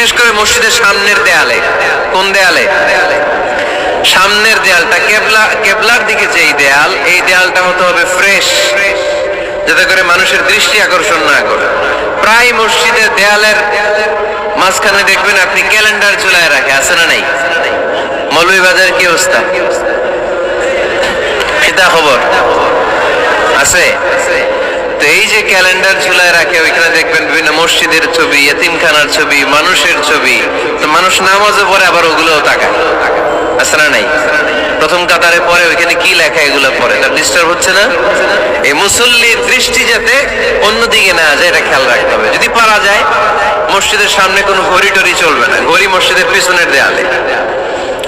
বিশেষ করে মসজিদের সামনের দেয়ালে। কোন দেয়ালে? সামনের দেয়ালটা, কেবলা, কেবলার দিকে যেই দেয়াল, এই দেয়ালটা হতে হবে ফ্রেশ যাতে করে মানুষের দৃষ্টি আকর্ষণ না করে। প্রায় মসজিদের দেয়ালের মাঝখানে দেখবেন আপনি ক্যালেন্ডার ঝুলায় রাখে, আছে না নাই? মৌলভীবাজারের কি অবস্থা? কিতা খবর? আছে? তো এই যে ক্যালেন্ডার ঝুলায় রাখে ওইখানে দেখবেন বিভিন্ন মসজিদের ছবি, এতিমখানার ছবি, মানুষের ছবি। তো মানুষ নামাজও পরে আবার ওগুলোও তাকায়। আছে নাই? প্রথম কাতারে পরে ওইখানে কি লেখা এগুলো পরে তার ডিস্টার্ব হচ্ছে না? এই মুসল্লির দৃষ্টি যাতে অন্যদিকে না যায়, এটা খেয়াল রাখতে হবে। যদি পারা যায়, মসজিদের সামনে কোনো ঘড়ি টড়ি চলবে না। ঘড়ি মসজিদের পিছনের দেয়ালে।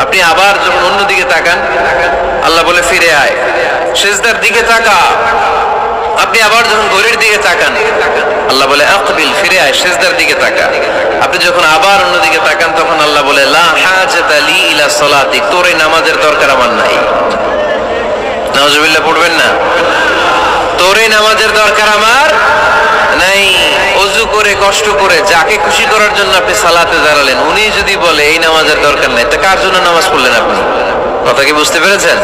আপনি আবার যখন অন্যদিকে তাকান, আল্লাহ বলে, ফিরে আয়। শেষদার দিকে তাকা। আপনি আবার যখন ঘড়ির দিকে তাকান, আল্লাহ বলে, আকবিল, ফিরে আয়। শেষদার দিকে তাকা। আপনি যখন আবার অন্যদিকে তাকান, তখন আল্লাহ বলে, লা হাজাতা লি ইলা তোর নামাজের দরকার আমার নাই। নাউজুবিল্লাহ, পড়বেন না? তোর নামাজের দরকার আমার কষ্ট করে যাকে খুশি করার জন্য আপনি সালাতে দাঁড়ালেন, উনি যদি বলে, এই নামাজের দরকার নেই, তা কার জন্য নামাজ পড়লেন আপনি? কথা কি বুঝতে পেরেছেন?